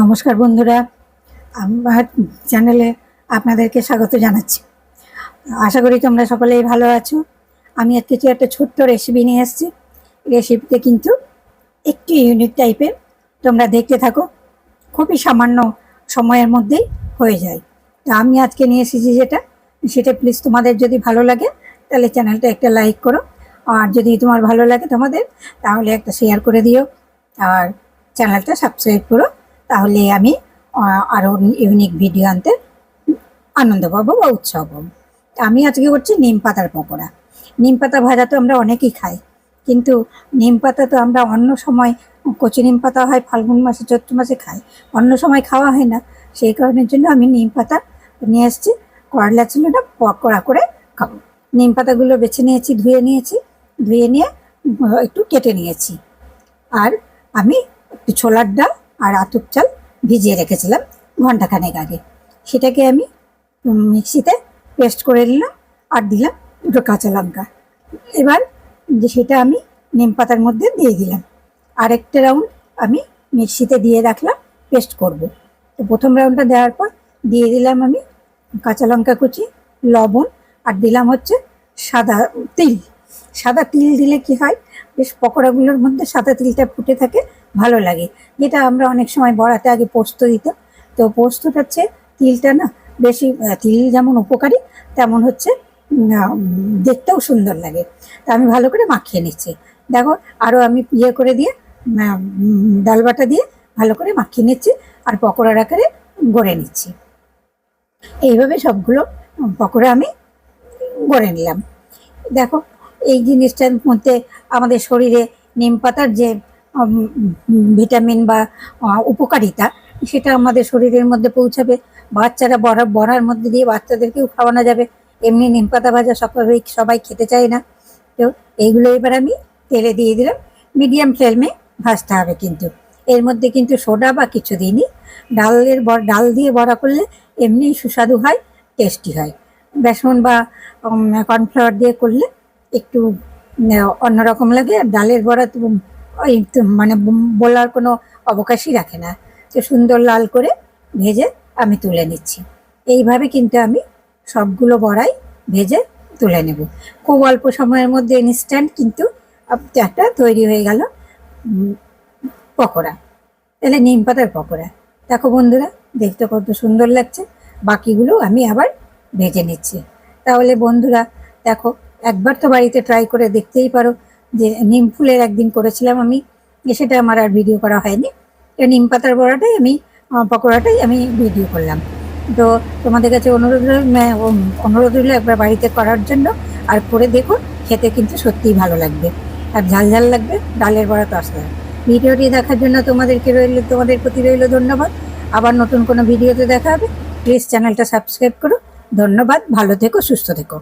নমস্কার বন্ধুরা, আমার চ্যানেলে আপনাদেরকে স্বাগত জানাচ্ছি। আশা করি তোমরা সকলেই ভালো আছো। আমি আজকে কিছু একটা ছোট্ট রেসিপি নিয়ে এসেছি রেসিপিতে কিন্তু একটু ইউনিক টাইপের তোমরা দেখতে থাকো, খুবই সামান্য সময়ের মধ্যেই হয়ে যায়। তো আমি আজকে নিয়ে এসেছি যেটা, সেটা প্লিজ তোমাদের যদি ভালো লাগে, তাহলে চ্যানেলটা একটা লাইক করো। আর যদি তোমার ভালো লাগে তোমাদের, তাহলে একটা শেয়ার করে দিও। আর চ্যানেলটা সাবস্ক্রাইব করো, তাহলে আমি আরও ইউনিক ভিডিও আনতে আনন্দ পাবো বা উৎসাহ পাবো। আমি আজকে করছি নিম পাতার পকোড়া। নিম পাতা ভাজা তো আমরা অনেকেই খাই, কিন্তু নিম পাতা তো আমরা অন্য সময়, কচি নিম পাতা হয়, ফাল্গুন মাসে, চৈত্র মাসে খাই, অন্য সময় খাওয়া হয় না। সেই কারণের জন্য আমি নিম পাতা নিয়ে এসেছি, করলা ছিল না পকোড়া করে খাব। নিম পাতাগুলো বেছে নিয়েছি, ধুয়ে নিয়েছি, ধুয়ে নিয়ে, একটু কেটে নিয়েছি। আর আমি একটু ছোলার ডাল আর আতুর চাল ভিজিয়ে রেখেছিলাম ঘন্টাখানেক আগে। সেটাকে আমি মিক্সিতে পেস্ট করে নিলাম আর দিলাম দুটো কাঁচা লঙ্কা। এবার যে সেটা আমি নিম পাতার মধ্যে দিয়ে দিলাম। আরেকটা রাউন্ড আমি মিক্সিতে দিয়ে রাখলাম, পেস্ট করব। তো প্রথম রাউন্ডটা দেওয়ার পর দিয়ে দিলাম আমি কাঁচা লঙ্কা কুচি, লবণ আর দিলাম হচ্ছে সাদা তিল। সাদা তিল দিলে কি হয়, বেশ পকোড়াগুলোর মধ্যে সাদা তিলটা ফুটে থাকে ভালো লাগে। যেটা আমরা অনেক সময় বড়াতে আগে পোস্ত দিত তো পোস্তটা হচ্ছে তিলটা না বেশি তিল যেমন উপকারী তেমন হচ্ছে দেখতেও সুন্দর লাগে। তা আমি ভালো করে মাখিয়ে নিচ্ছি। দেখো আরও আমি ইয়ে করে দিয়ে আহ, উম, ডাল বাটা দিয়ে ভালো করে মাখিয়ে নিচ্ছি আর পকোড়ার আকারে গড়ে নিচ্ছি। এইভাবে সবগুলো পকোড়া আমি গড়ে নিলাম। দেখো এই জিনিসটার মধ্যে আমাদের শরীরে নিম পাতার যে ভিটামিন বা উপকারিতা সেটা আমাদের শরীরের মধ্যে পৌঁছাবে। বাচ্চারা বড়া, বড়ার মধ্যে দিয়ে বাচ্চাদেরকেও খাওয়ানো যাবে। এমনি নিম পাতা ভাজা সবাই সবাই খেতে চায় না। তো এইগুলো এবার আমি তেলে দিয়ে দিলাম। মিডিয়াম ফ্লেমে ভাজতে হবে কিন্তু। এর মধ্যে কিন্তু সোডা বা কিছু দিইনি। ডালের ডাল দিয়ে বড়া করলে এমনি সুস্বাদু হয়, টেস্টি হয়। বেসন বা কর্নফ্লাওয়ার দিয়ে করলে একটু অন্যরকম লাগে। ডালের বড়া তো মানে বলার কোনো অবকাশই রাখে না। তো সুন্দর লাল করে ভেজে আমি তুলে নিচ্ছি। এইভাবে কিন্তু আমি সবগুলো বড়াই ভেজে তুলে নেব। খুব অল্প সময়ের মধ্যে ইনস্ট্যান্ট কিন্তু একটা তৈরি হয়ে গেল পকোড়া। তাহলে নিম পাতার পকোড়া। দেখো বন্ধুরা, দেখতে কত সুন্দর লাগছে। বাকিগুলো আমি আবার ভেজে নিচ্ছি। তাহলে বন্ধুরা, দেখো, একবার তো বাড়িতে ট্রাই করে দেখতেই পারো যে নিম ফুলের একদিন করেছিলাম আমি সেটা আমার আর ভিডিও করা হয়নি। নিম পাতার বড়াটাই আমি পকোড়াটাই আমি ভিডিও করলাম। তো তোমাদের কাছে অনুরোধ অনুরোধ রইল একবার বাড়িতে করার জন্য, আর করে দেখো খেতে কিন্তু সত্যিই ভালো লাগবে। আর ঝাল ঝাল লাগবে, ডালের বড়া তো আসলে ভিডিওটি দেখার জন্য তোমাদেরকে রইল, তোমাদের প্রতি রইল ধন্যবাদ। আবার নতুন কোনো ভিডিওতে দেখা হবে। প্লিজ চ্যানেলটা সাবস্ক্রাইব করো। ধন্যবাদ, ভালো থেকো, সুস্থ থেকো।